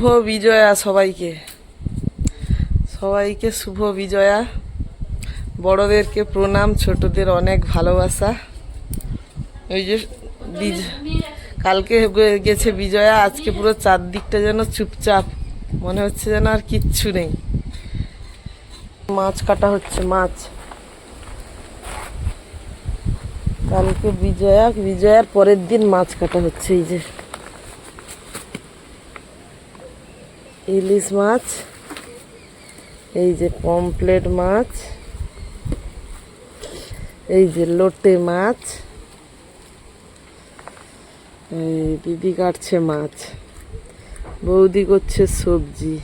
শুভ বিজয়া সবাইকে। সবাইকে শুভ বিজয়া। বড়দেরকে প্রণাম, ছোটদের অনেক ভালোবাসা। ওই যে কালকে গেছে বিজয়া, আজকে পুরো চারদিকটা যেন চুপচাপ। মনে হচ্ছে যেন আর কিচ্ছু নেই। মাছ কাটা হচ্ছে, মাছ। কালকে বিজয়া বিজয়ার পরের দিন মাছ কাটা হচ্ছে, এই যে। ইলিশ মাছ, এই যে পমপ্লেট মাছ, এই যে লোটে মাছ, এই দিদি কাটছে মাছ। বৌদি করছে সবজি।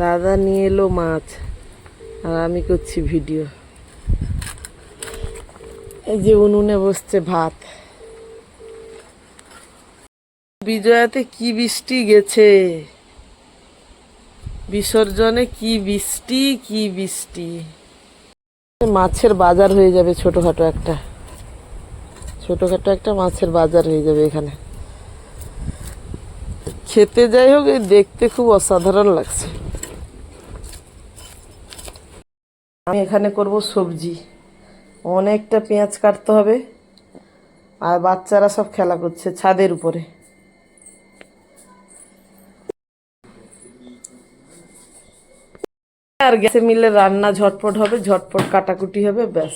দাদা নিয়ে এলো মাছ, আর আমি করছি ভিডিও। এই যে উনুনে বসছে ভাত। বিজয়াতে কি বৃষ্টি গেছে? বিসর্জনে কি বৃষ্টি কি বৃষ্টি? মাছের বাজার হয়ে যাবে ছোটখাটো একটা। ছোটখাটো একটা মাছের বাজার হয়ে যাবে এখানে। খেতে যাই হোক দেখতে খুব অসাধারণ লাগছে। আমি এখানে করব সবজি। অনেকটা পেঁয়াজ কাটতে হবে। আর বাচ্চারা সব খেলা করছে ছাদের উপরে। আর গ্যাসে মিলে রান্না ঝটপট হবে ঝটপট কাটাকুটি হবে ব্যাস।